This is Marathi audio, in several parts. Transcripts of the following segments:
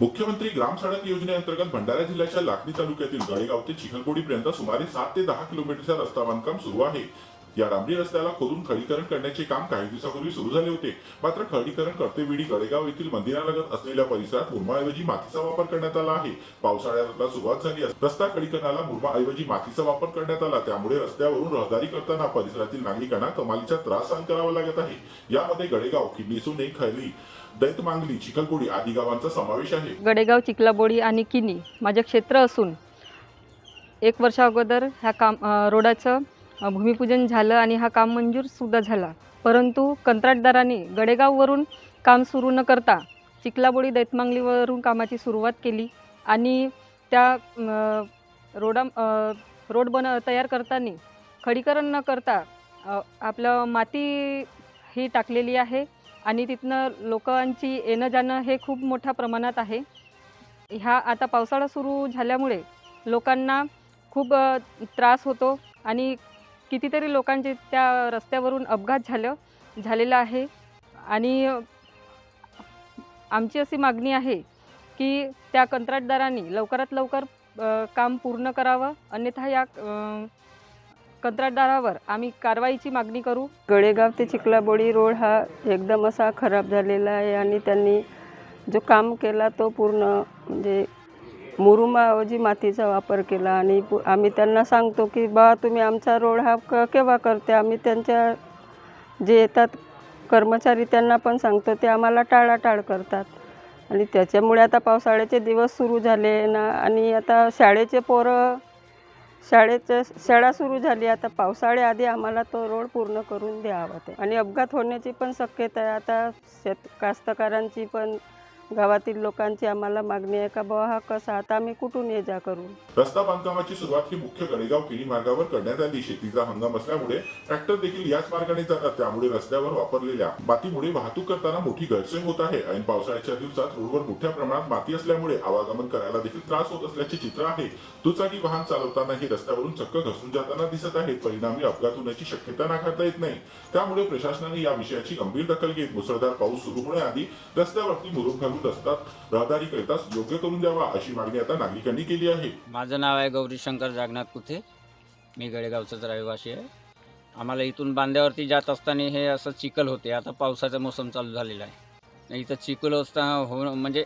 मुख्यमंत्री ग्राम सडक योजनेअंतर्गत भंडारा जिल्ह्याच्या लाखनी तालुक्यातील गळेगाव ते चिखलकोडी पर्यंत सुमारे सात ते दहा किलोमीटरचा रस्ता बांधकाम सुरू आहे. या डांबरी रस्त्याला खोदून खडीकरण करण्याचे काम काही दिवसापूर्वी सुरू झाले होते. मात्र खडीकरण करतेवेळी गडेगाव येथील मंदिरालगत असलेल्या परिसरात मुरमाऐवजी मातीचा वापर करण्यात आला आहे. पावसाळ्याला सुरुवात झाली रस्ता खडीकरणाला मुरमाऐवजी मातीचा वापर करण्यात आला. त्यामुळे रस्त्यावरून रहदारी करताना परिसरातील नागरिकांना कमालीचा त्रास सहन करावा लागत आहे. यामध्ये गडेगाव किडनी सोने खैरी दैतमांगली चिखलबोडी आदी गावांचा समावेश आहे. गडेगाव चिखलाबोडी आणि किनी माझे क्षेत्र असून एक वर्षा अगोदर ह्या काम रोडाचं भूमिपूजन झालं आणि हा काम मंजूरसुद्धा झाला. परंतु कंत्राटदाराने गडेगाववरून काम सुरू न करता चिखलाबोडी दैतमांगलीवरून कामाची सुरुवात केली आणि त्या रोडा रोड बन तयार करताना खडीकरण न करता आपलं माती ही टाकलेली आहे आणि तिथनं लोकांची येणं जाणं हे खूप मोठ्या प्रमाणात आहे. ह्या आता पावसाळा सुरू झाल्यामुळे लोकांना खूप त्रास होतो आणि कितीतरी लोकांचे त्या रस्त्यावरून अपघात झालं झालेला आहे. आणि आमची अशी मागणी आहे की त्या कंत्राटदारांनी लवकरात लवकर काम पूर्ण करावं. अन्यथा या कंत्राटदारावर आम्ही कारवाईची मागणी करू. गळेगाव ते चिखलाबोळी रोड हा एकदम असा खराब झालेला आहे आणि त्यांनी जो काम केला तो पूर्ण म्हणजे मुरुमाऐवजी मातीचा वापर केला आणि पु- आम्ही त्यांना सांगतो की बा तुम्ही आमचा रोड हा क केव्हा करते? आम्ही त्यांच्या जे येतात कर्मचारी त्यांना पण सांगतो ते आम्हाला टाळाटाळ करतात. आणि त्याच्यामुळे आता पावसाळ्याचे दिवस सुरू झाले ना आणि आता शाळेचे पोरं शाळेचं शाळा सुरू झाली. आता पावसाळ्याआधी आम्हाला तो रोड पूर्ण करून द्यावा ते. आणि अपघात होण्याची पण शक्यता आहे. आता शेत कास्तकारांची पण गावातील लोकांची आम्हाला मागणी आहे का बाबा हा कसा? आता आम्ही कुठून ये जा करू रस्ता बांधकामाची सुरुवात ही मुख्य गणेगाव केळी मार्गावर करण्यात आली. शेतीचा हंगाम असल्यामुळे ट्रॅक्टर देखील याच मार्गाने जातात. त्यामुळे रस्त्यावर वापरलेल्या मातीमुळे वाहतूक करताना मोठी गैरसोय होत आहे. ऐन पावसाळ्याच्या दिवसात रोडवर मोठ्या प्रमाणात माती असल्यामुळे आवागमन करायला देखील त्रास होत असल्याचे चित्र आहे. दुचाकी वाहन चालवताना हे रस्त्यावरून चक्क घसरून जाताना दिसत आहेत. परिणामी अपघात होण्याची शक्यता नाकारता येत नाही. त्यामुळे प्रशासनाने या विषयाची गंभीर दखल घेत मुसळधार पाऊस सुरू होण्याआधी रस्त्यावरती मुरुम घालून रस्त्यात रहदारी करिता योग्य करून द्यावा अशी मागणी आता नागरिकांनी केली आहे. माझं नाव आहे गौरी शंकर जागनाथ कुथे मी गडेगावचाच रहिवासी आहे. आम्हाला इथून बांध्यावरती जात असताना हे असं चिखल होते. आता पावसाचा मोसम चालू झालेला आहे. नाही इथं चिखल असता हो म्हणजे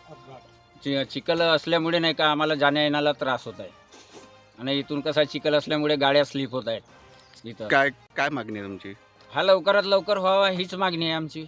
चि चिखल असल्यामुळे नाही का आम्हाला जाण्या येण्याला त्रास होत आहे. आणि इथून कसा चिखल असल्यामुळे गाड्या स्लिप होत आहेत. इथं. काय काय मागणी आहे तुमची? हा लवकरात लवकर व्हावा हीच मागणी आहे आमची.